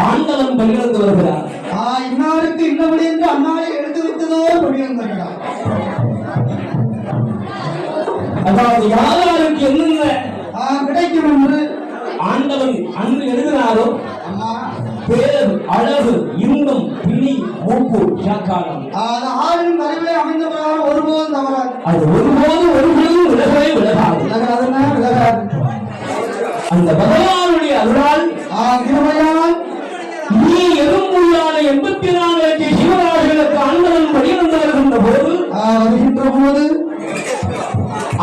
ஆண்டவன் பகிர்ந்து வருகிறார். இன்னாருக்கு இன்னபடி என்று அண்ணாவை எடுத்து வைத்ததோ பகிர்ந்து வருகிறார் அதாவது யார் யாருக்கு என்னென்ன கிடைக்கும் என்று. ஆண்டவன் அன்று எழுதினாரோ? பேர் அழகு இன்னும் பிள்ளி மூப்பு வியாக்காரம் ஆளும் அறிவை அமைந்தவரான ஒருபோதும் தவறாது. அது ஒருபோதும் ஒருபோதும் விலகவே விலகாது. விலகாதுன்னா விலகாது. அந்த பகவானுடைய அருளால் கிருமையால் எண்பத்தி நாலு லட்சம் சிவராஜர்களுக்கு ஆண்டவன் பணியிருந்து வருகின்ற போது வருகின்ற போது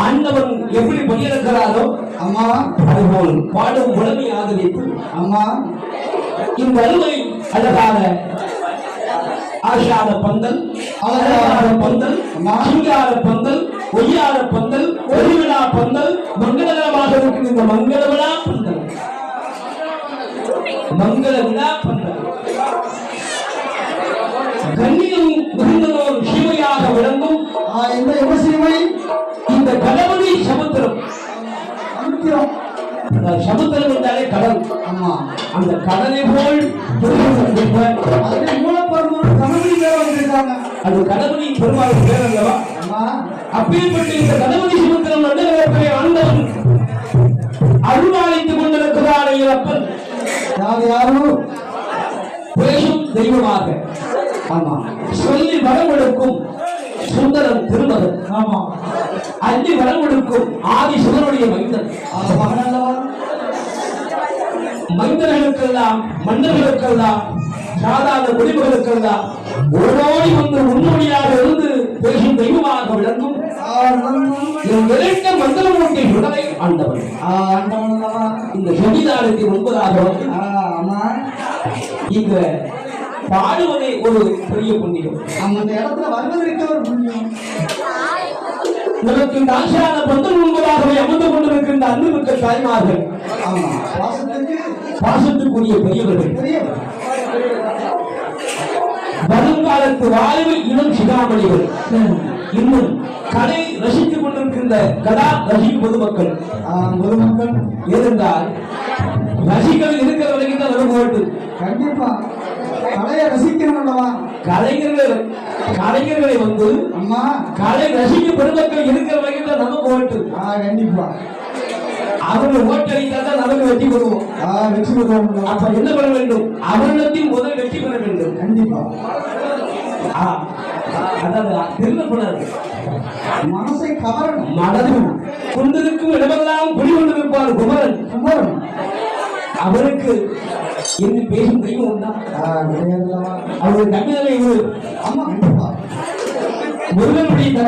ஆண்டவன் எப்படி பணியிருக்கிறாரோ அம்மா அதுபோல் பாடும் புலமை ஆதரித்து அம்மா. இந்த அருமை அழகான ஆஷாத பந்தல் அழகாத பந்தல் சிங்கார பந்தல் ஒய்யார பந்தல் ஒளிவிழா பந்தல் மங்களகரமாக இருக்கும் இந்த மங்கள விழா பந்தல். மங்கள விழா பந்தல். கண்ணியம் மிகுந்ததோர் சிவையாக விளங்கும். ஆ, இந்த யுவசீமை இந்த கணபதி சமுத்திரம். அந்த சமுத்திரம் என்றாலே கடல் அம்மா அந்த கடலை போல் மூலப்பொருள் கணபதி பேர் வந்திருக்காங்க அது கணபதி பெருமாள் பேர் அல்லவா? அப்பேற்பட்ட இந்த கணபதி சமுத்திரம் நடுநிலத்திலே ஆண்டவன் அருள்வாளித்துக் கொண்டிருக்கிறார் இறப்பன் யார் யாரும் பேசும் தெய்வமாக. ஆமா சொல்லி வரவெடுக்கும் சுந்தரம் திருமகன் ஆமா அள்ளி வரவெடுக்கும் ஆதி சிவனுடைய மைந்தன். மைந்தர்களுக்கெல்லாம் மன்னர்களுக்கெல்லாம் சாதாரண குடிமகளுக்கெல்லாம் ஓடோடி வந்து முன்னோடியாக இருந்து பேசும் தெய்வமாக விளங்கும். மந்திரமூர்த்தி உடலை ஆண்டவன் ஆ, ஆண்டவனல்லவா இந்த சன்னிதானத்தின் முன்பதாக வந்து ஆ, அம்மா இந்த பாடுவதை ஒரு பெரிய புண்ணியம். இந்த இடத்துல வருவதற்கு ஒரு புண்ணியம்? நமக்கு இந்த ஆசியான பந்தல் முன்பதாகவே அமர்ந்து கொண்டிருக்கின்ற அன்புமிக்க தாய்மார்கள். பாசத்துக்குரிய பெரியவர்கள். பெரிய வருங்காலத்து சிகாமணிகள். இன்னும் கலை ரசித்துக் கொண்டிருக்கின்ற கலா ரசிக்கும் பொதுமக்கள். பொதுமக்கள். ஏனென்றால் ரசிகர்கள் இருக்கிற வரைக்கும் தான் வரும்போது கண்டிப்பா. கலையை ரசிக்கணும் அல்லவா? கலைஞர்கள் கலைஞர்களை வந்து அம்மா. கலை ரசிக்கும் பெருமக்கள் இருக்கிற வரைக்கும் தான் நமக்கு ஓட்டு கண்டிப்பா. அவங்க ஓட்டளித்தா தான் நமக்கு வெற்றி பெறுவோம். வெற்றி பெறுவோம் அப்ப என்ன பண்ண வேண்டும்? அவர்களிடத்தில் முதல் வெற்றி பெற வேண்டும். கண்டிப்பா. மனசை கவரணும். மனதில் கொண்டிருக்கும் இடமெல்லாம் குடிகொண்டிருப்பார் குமரன். குமரன். அவருக்கு என்று பேசும் தெய்வம் உண்டா அவருடைய தம்பிதனை இவர். ஆமா கண்டிப்பா முருகனுடைய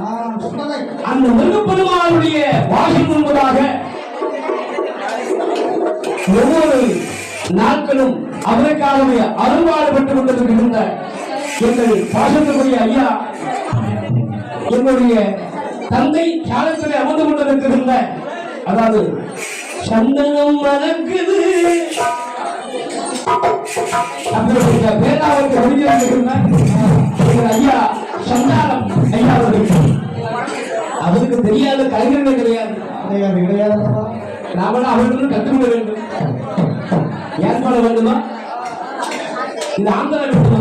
ஆ சொன்னதை அந்த முருகப்பெருமானுடைய வாசல் முன்பதாக ஒவ்வொரு நாட்களும் அவருக்காகவே அருள்பாடுபட்டு கொண்டிருக்கின்ற எங்கள் பாசத்துக்குரிய ஐயா எங்களுடைய தந்தை சாலத்திலே அமர்ந்து கொண்டிருக்கின்ற அதாவது சந்தனம் மறக்குது அப்படிப்பட்ட பேராவுக்கு எங்கள் ஐயா சந்தானம் ஐயா அவருக்கு. தெரியாத கலைஞர்கள் கிடையாது. கிடையாது கிடையாதுல்லவா நாமளும் அவர்களும் கற்றுக்கொள்ள வேண்டும். ஏற்பட வேண்டுமா? இது ஆந்திரா வேண்டுமா?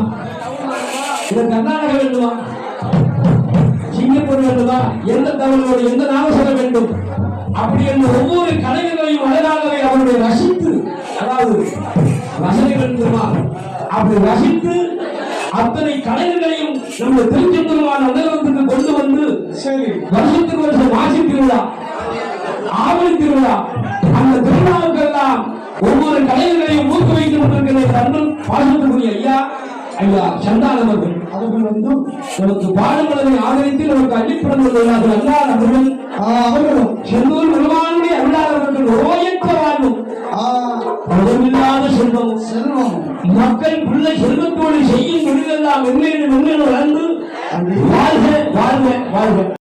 இது கர்நாடகா வேண்டுமா? சிங்கப்பூர் வேண்டுமா? எந்த தமிழோடு எந்த நாம சொல்ல வேண்டும்? அப்படி என்று ஒவ்வொரு கலைஞர்களையும் அழகாகவே அவருடைய ரசித்து அதாவது ரசனை வேண்டுமா அப்படி ரசித்து அத்தனை கலைஞர்களையும் நம்ம திருச்செந்தூர்மான நகரத்துக்கு கொண்டு வந்து சரி. வருஷத்துக்கு வருஷம் மாசி திருவிழா ஆவணி திருவிழா அந்த திருவிழாவுக்கெல்லாம் ஒவ்வொரு கலைஞர்களையும் ஊக்குவித்துக் கொண்டிருக்கிற தன்னும் பாசத்துக்குரிய ஐயா ஐயா சந்தானம் அவர்கள். அவர்கள் வந்து நமக்கு பாடுமலரை ஆதரித்து நமக்கு அள்ளிப்படங்கள் அல்லா அவர்கள் செல்வத்தோடு செய்யும் தொழிலெல்லாம் மென்மேலும் மென்மேலும் வளர்ந்து வாழ்க வாழ்க வாழ்க.